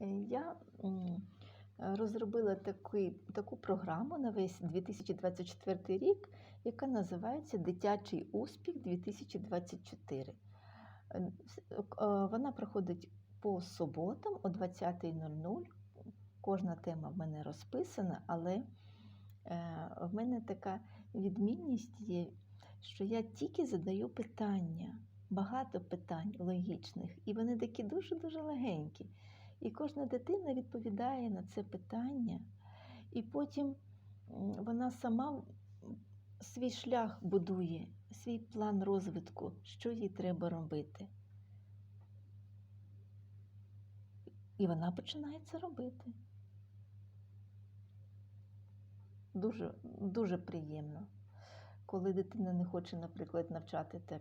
Е, Я розробила такий, таку програму на весь 2024 рік, яка називається Дитячий успіх 2024. Е, е, Вона проходить по суботам о 20.00. Кожна тема в мене розписана, але в мене така відмінність є, що я тільки задаю питання, багато питань логічних, і вони такі дуже-дуже легенькі. І кожна дитина відповідає на це питання, і потім вона сама свій шлях будує, свій план розвитку, що їй треба робити. І вона починає це робити. Дуже, дуже приємно. Коли дитина не хоче, наприклад, навчати та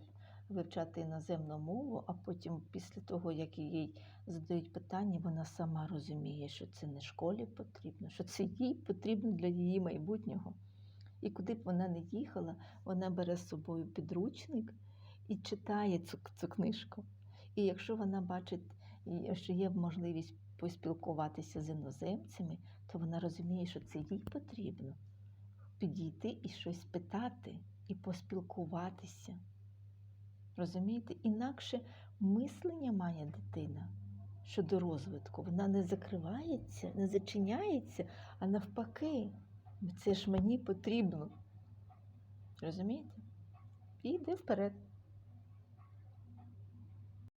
вивчати іноземну мову, а потім, після того, як їй задають питання, вона сама розуміє, що це не школі потрібно, що це їй потрібно для її майбутнього. І куди б вона не їхала, вона бере з собою підручник і читає цю, цю книжку. І якщо вона бачить, що є можливість поспілкуватися з іноземцями, то вона розуміє, що це їй потрібно підійти і щось питати, і поспілкуватися. Розумієте? Інакше мислення має дитина щодо розвитку. Вона не закривається, не зачиняється, а навпаки, це ж мені потрібно. Розумієте? І йде вперед.